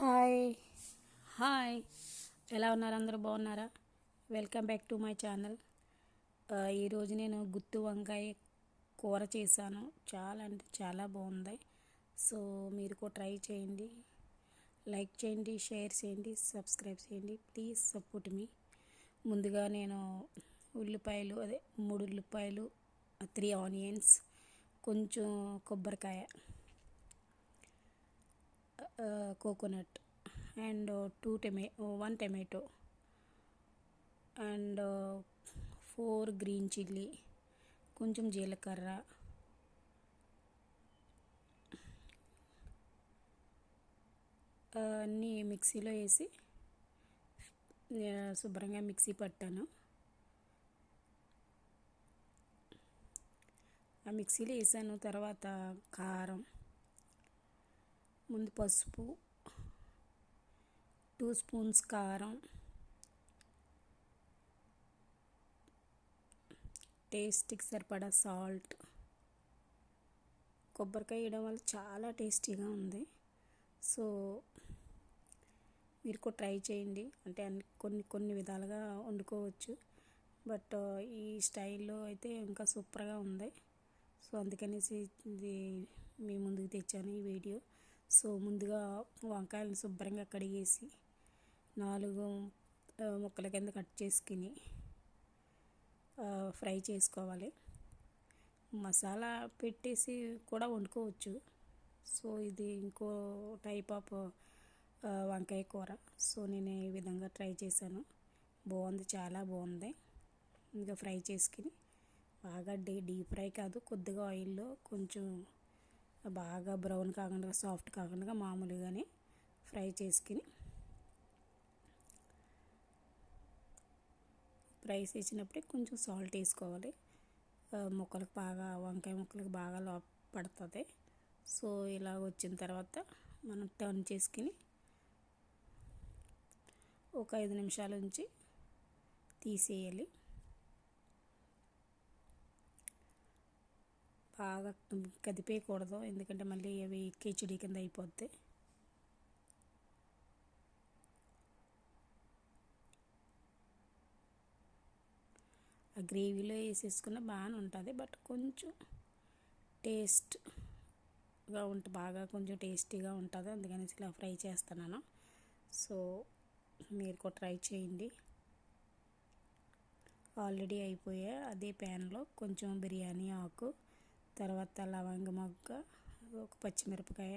Hi. Hi. ఎలా ఉన్నారు? అందరూ బాగున్నారా? Welcome back to my channel. ఈరోజు నేను గుత్తి వంకాయ కూర చేశాను. చాలా అంటే చాలా బాగుంది. సో మీరు కూడా ట్రై చేయండి. లైక్ చేయండి షేర్ చేయండి సబ్స్క్రైబ్ చేయండి. Please support me. ముందుగా నేను ఉల్లిపాయలు అదే మూడు ఉల్లిపాయలు త్రీ ఆనియన్స్ కొంచెం కొబ్బరికాయ coconut and two టెమే one tomato and four green chilli కొంచెం జీలకర్ర. అన్నీ మిక్సీలో వేసి శుభ్రంగా మిక్సీ పట్టాను. ఆ మిక్సీలో వేసాను తర్వాత కారం. ముందు పసుపు టూ స్పూన్స్ కారం టేస్ట్కి సరిపడా సాల్ట్. కొబ్బరికాయ వేయడం వల్ల చాలా టేస్టీగా ఉంది. సో మీరు కూడా ట్రై చేయండి. అంటే అన్ని కొన్ని కొన్ని విధాలుగా వండుకోవచ్చు. బట్ ఈ స్టైల్లో అయితే ఇంకా సూపర్గా ఉంది. సో అందుకనేసి ఇది మీ ముందుకు తెచ్చాను ఈ వీడియో. సో ముందుగా వంకాయలను శుభ్రంగా కడిగేసి నాలుగు ముక్కల కింద కట్ చేసుకుని ఫ్రై చేసుకోవాలి. మసాలా పెట్టేసి కూడా వండుకోవచ్చు. సో ఇది ఇంకో టైప్ ఆఫ్ వంకాయ కూర. సో నేను ఈ విధంగా ట్రై చేశాను. బాగుంది చాలా బాగుంది. ఇంకా ఫ్రై చేసుకుని బాగా డీ డీప్ ఫ్రై కాదు కొద్దిగా ఆయిల్లో కొంచెం బాగా బ్రౌన్ కాకుండా సాఫ్ట్ కాకుండా మామూలుగానే ఫ్రై చేసుకుని ఫ్రై చేసినప్పుడే కొంచెం సాల్ట్ వేసుకోవాలి. ముక్కలకు బాగా వంకాయ ముక్కలకు బాగా లో పడుతుంది. సో ఇలా వచ్చిన తర్వాత మనం టర్న్ చేసుకుని ఒక ఐదు నిమిషాల నుంచి తీసేయాలి. బాగా కదిపేయకూడదు. ఎందుకంటే మళ్ళీ అవి కిచిడి కింద అయిపోద్ది. ఆ గ్రేవీలో వేసేసుకున్న బాగానే ఉంటుంది. బట్ కొంచెం టేస్ట్గా ఉంటుంది బాగా కొంచెం టేస్టీగా ఉంటుంది. అందుకని ఇలా ఫ్రై చేస్తున్నాను. సో మీరు కూడా ట్రై చేయండి. ఆల్రెడీ అయిపోయా అదే ప్యాన్లో కొంచెం బిర్యానీ ఆకు తర్వాత లవంగ మొగ్గ ఒక పచ్చిమిరపకాయ